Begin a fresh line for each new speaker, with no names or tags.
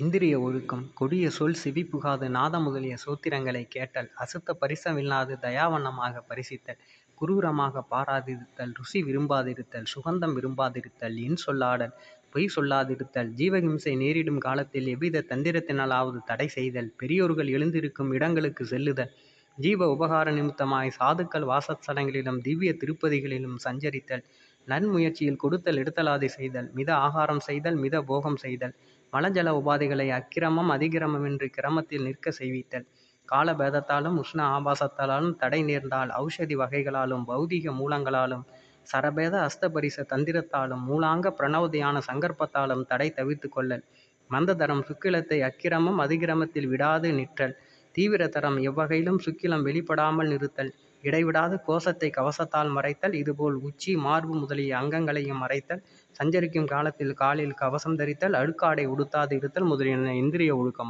இந்திரிய ஒழுக்கம் கொடிய சொல் சிவிப்புகாது நாதம் முதலிய சோத்திரங்களைக் கேட்டல் அசுத்த பரிசமில்லாது தயாவண்ணமாகப் பரிசித்தல் குரூரமாகப் பாராதிருத்தல் ருசி விரும்பாதிருத்தல் சுகந்தம் விரும்பாதிருத்தல் இன்சொல்லாடல் பொய் சொல்லாதிருத்தல் ஜீவஹிம்சை நேரிடும் காலத்தில் எவ்வித தந்திரத்தினாலாவது தடை செய்தல் பெரியோர்கள் எழுந்திருக்கும் இடங்களுக்குச் செல்லுதல் ஜீவ உபகார நிமித்தமாய் சாதுக்கள் வாசஸ்தலங்களிலும் திவ்ய திருப்பதிகளிலும் சஞ்சரித்தல் நன்முயற்சியில் கொடுத்தல் எடுத்தலாதி செய்தல் மித ஆகாரம் செய்தல் மித போகம் செய்தல். மலஜல உபாதிகளை அக்கிரமம் அதிகிரமம் என்று கிரமத்தில் நிற்க செய்வித்தல். காலபேதத்தாலும் உஷ்ண ஆபாசத்தாலும் தடை நேர்ந்தால் ஔஷதி வகைகளாலும் பௌதிக மூலங்களாலும் சரபேத அஸ்தபரிச தந்திரத்தாலும் மூலாங்க பிரணவதியான சங்கற்பத்தாலும் தடை தவிர்த்து கொள்ளல். மந்ததரம் சுக்கிலத்தை அக்கிரமம் அதிகிரமத்தில் விடாது நிற்றல். தீவிரதரம் எவ்வகையிலும் சுக்கிலம் வெளிப்படாமல் நிறுத்தல். இடைவிடாது கோஷத்தை கவசத்தால் மறைத்தல் இதுபோல் உச்சி மார்பு முதலிய அங்கங்களையும் மறைத்தல் சஞ்சரிக்கும் காலத்தில் காலில் கவசம் தரித்தல் அழுக்காடை உடுத்தாது இருத்தல் முதலியன இந்திரிய ஒழுக்கமாகும்